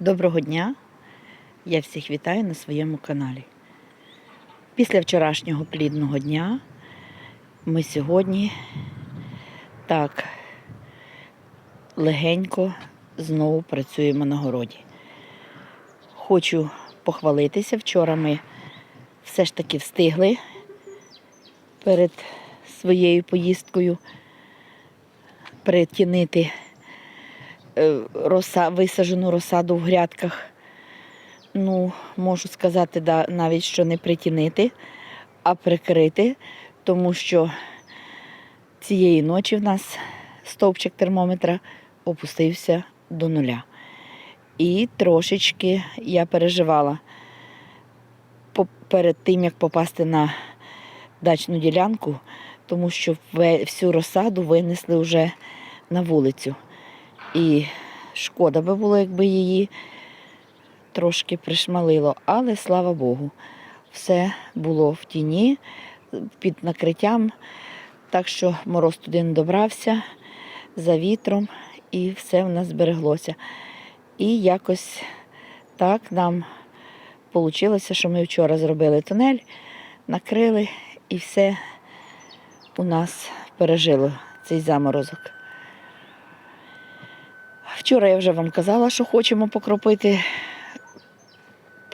Доброго дня! Я всіх вітаю на своєму каналі. Після вчорашнього плідного дня ми сьогодні так легенько знову працюємо на городі. Хочу похвалитися. Вчора ми все ж таки встигли перед своєю поїздкою притінити роса, висаджену розсаду в грядках. Ну, можу сказати, да, навіть що не притінити, а прикрити, тому що цієї ночі в нас стовпчик термометра опустився до нуля. І трошечки я переживала перед тим, як попасти на дачну ділянку, тому що всю розсаду винесли вже на вулицю. І шкода би було, якби її трошки пришмалило. Але слава Богу, все було в тіні, під накриттям. Так що мороз туди не добрався за вітром, і все в нас збереглося. І якось так нам вийшло, що ми вчора зробили тунель, накрили і все у нас пережило цей заморозок. Вчора я вже вам казала, що хочемо покропити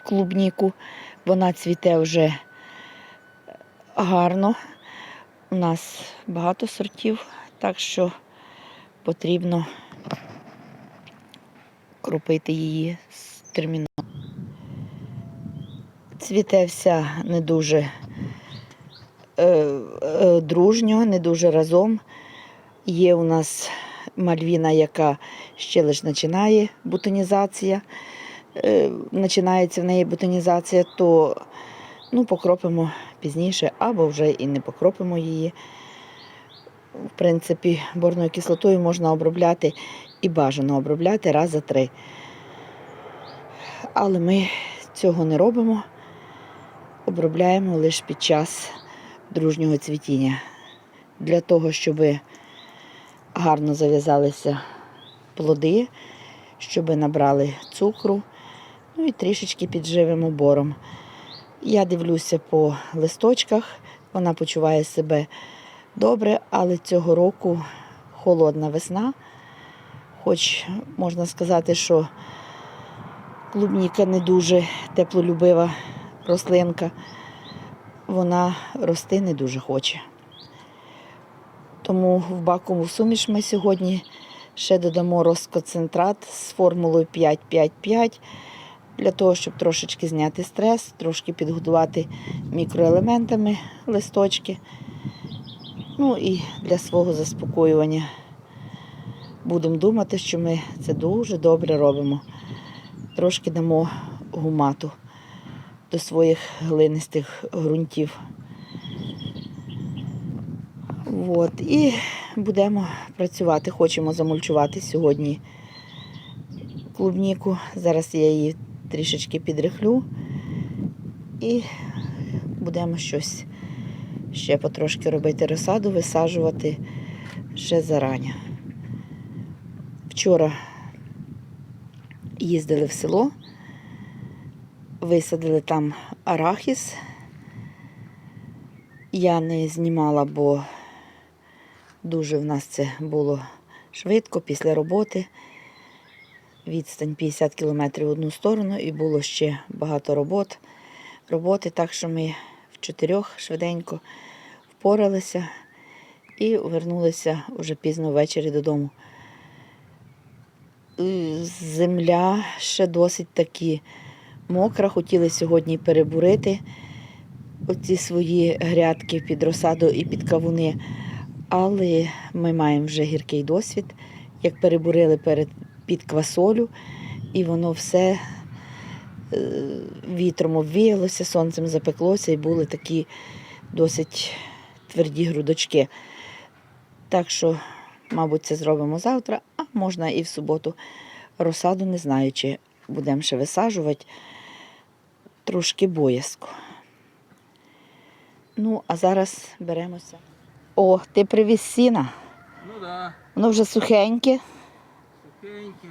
клубніку. Вона цвіте вже гарно. У нас багато сортів, так що потрібно кропити її терміново. Цвіте вся не дуже е, е, дружньо, не дуже разом. Є у нас мальвіна, яка ще лише починає бутонізація. Е, починається в неї бутонізація, то ну, покропимо пізніше, або вже і не покропимо її. В принципі, борною кислотою можна обробляти і бажано обробляти раз за три. Але ми цього не робимо, обробляємо лише під час дружнього цвітіння. Для того, щоб гарно зав'язалися плоди, щоб набрали цукру, ну і трішечки підживимо бором. Я дивлюся по листочках, вона почуває себе добре, але цього року холодна весна. Хоч можна сказати, що клубніка не дуже теплолюбива рослинка, вона рости не дуже хоче. Тому в бакову суміш ми сьогодні ще додамо розконцентрат з формулою 5-5-5 для того, щоб трошечки зняти стрес, трошки підготувати мікроелементами листочки. Ну і для свого заспокоювання будемо думати, що ми це дуже добре робимо. Трошки дамо гумату до своїх глинистих ґрунтів. От. І будемо працювати. Хочемо замульчувати сьогодні клубніку. Зараз я її трішечки підрихлю і будемо щось ще потрошки робити розсаду, висаджувати ще зарані. Вчора їздили в село, висадили там арахіс. Я не знімала, бо дуже в нас це було швидко після роботи. Відстань 50 кілометрів в одну сторону і було ще багато робот. роботи, так що ми в чотирьох швиденько впоралися і вернулися вже пізно ввечері додому. Е, Земля ще досить таки мокра. Хотіли сьогодні перебурити оці свої грядки під розсаду і під кавуни. Але ми маємо вже гіркий досвід, як перебурили перед, під квасолю, і воно все е, вітром обвіялося, сонцем запеклося, і були такі досить тверді грудочки. Так що, мабуть, це зробимо завтра, а можна і в суботу. Розсаду не знаю, чи будемо ще висаджувати. Трошки боязко. Ну, а зараз беремося. О, ти привіз сіна. Ну да, Воно вже сухеньке. сухеньке.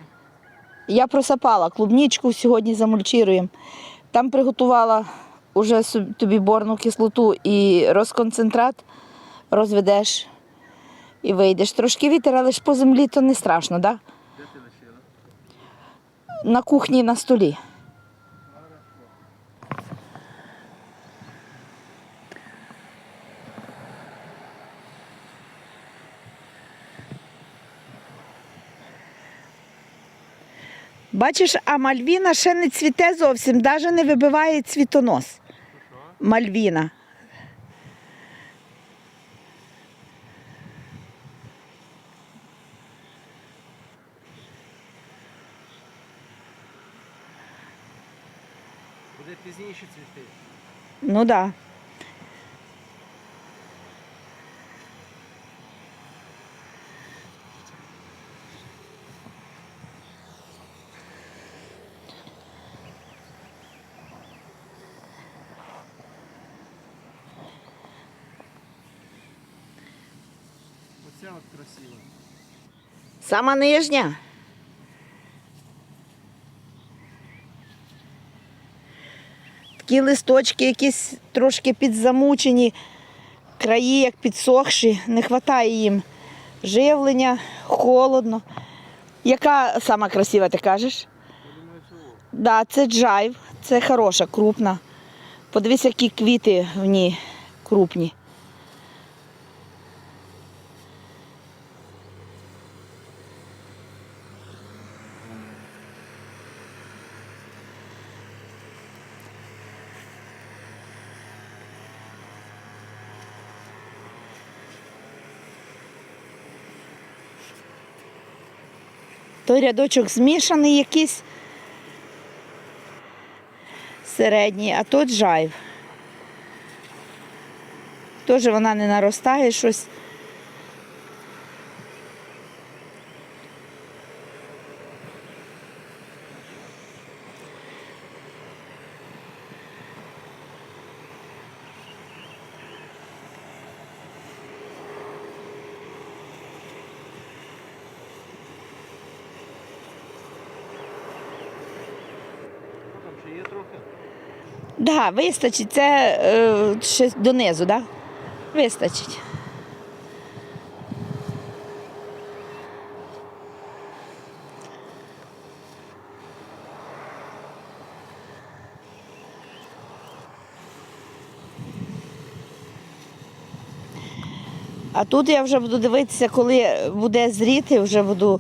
Я просапала клубнічку, сьогодні замульчируємо. Там приготувала уже тобі борну кислоту і розконцентрат, розведеш і вийдеш. Трошки вітер, але ж по землі то не страшно, так? Де ти лишила? На кухні на столі. Бачиш, а мальвіна ще не цвіте зовсім, навіть не вибиває цвітонос. Мальвіна. Буде пізніше цвіти. Ну так. Да. Оце от красиво. Сама нижня. Такі листочки якісь трошки підзамучені, краї як підсохші, не вистачає їм живлення, холодно. Яка сама красива, ти кажеш? Да, це джайв, це хороша, крупна. Подивись, які квіти в ній крупні. Той рядочок змішаний якийсь середній, а тут жайв. Теж вона не наростає щось. Ну, там ще є трохи. Да, вистачить. Це е, ще донизу, да? Вистачить. А тут я вже буду дивитися, коли буде зріти, вже буду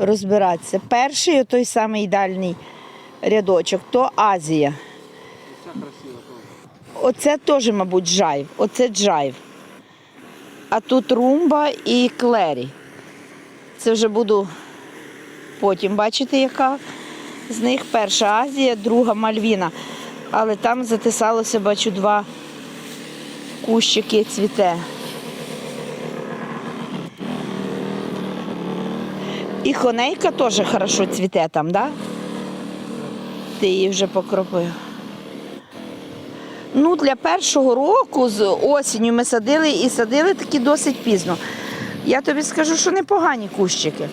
розбиратися. Перший, той самий дальній рядочок, то Азія. Оце теж, мабуть, джайв. Оце джайв. А тут румба і клері. Це вже буду потім бачити, яка з них перша Азія, друга Мальвіна. Але там затисалося, бачу, два кущики цвіте. І хонейка теж хорошо цвіте там, так? Да? Ти її вже покропив. Ну, для першого року з осінню ми садили і садили таки досить пізно. Я тобі скажу, що непогані кущики.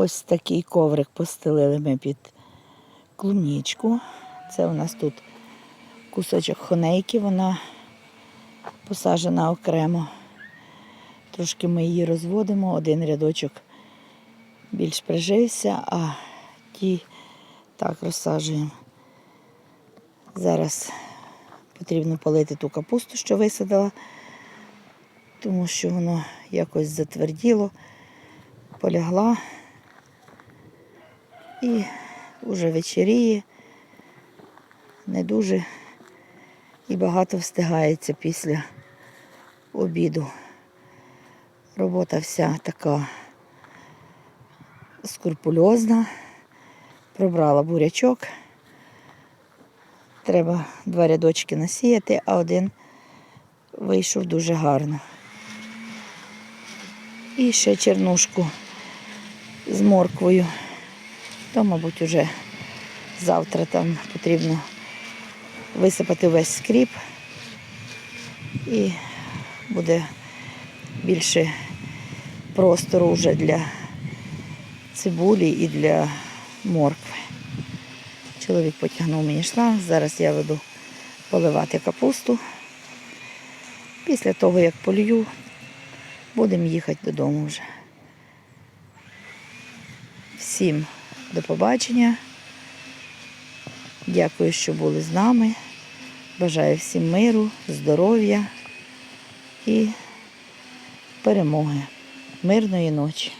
Ось такий коврик постелили ми під клубнічку. Це у нас тут кусочок хонейки, вона посаджена окремо. Трошки ми її розводимо, один рядочок більш прижився, а ті так розсаджуємо. Зараз потрібно полити ту капусту, що висадила, тому що воно якось затверділо, полягла і вже вечеріє, не дуже і багато встигається після обіду. Робота вся така скрупульозна. Пробрала бурячок. Треба два рядочки насіяти, а один вийшов дуже гарно. І ще чернушку з морквою. То, мабуть, уже завтра там потрібно висипати весь скріп і буде більше простору вже для цибулі і для моркви. Чоловік потягнув мені шланг, зараз я веду поливати капусту. Після того, як полью, будемо їхати додому вже. Всім до побачення. Дякую, що були з нами. Бажаю всім миру, здоров'я і перемоги. Мирної ночі.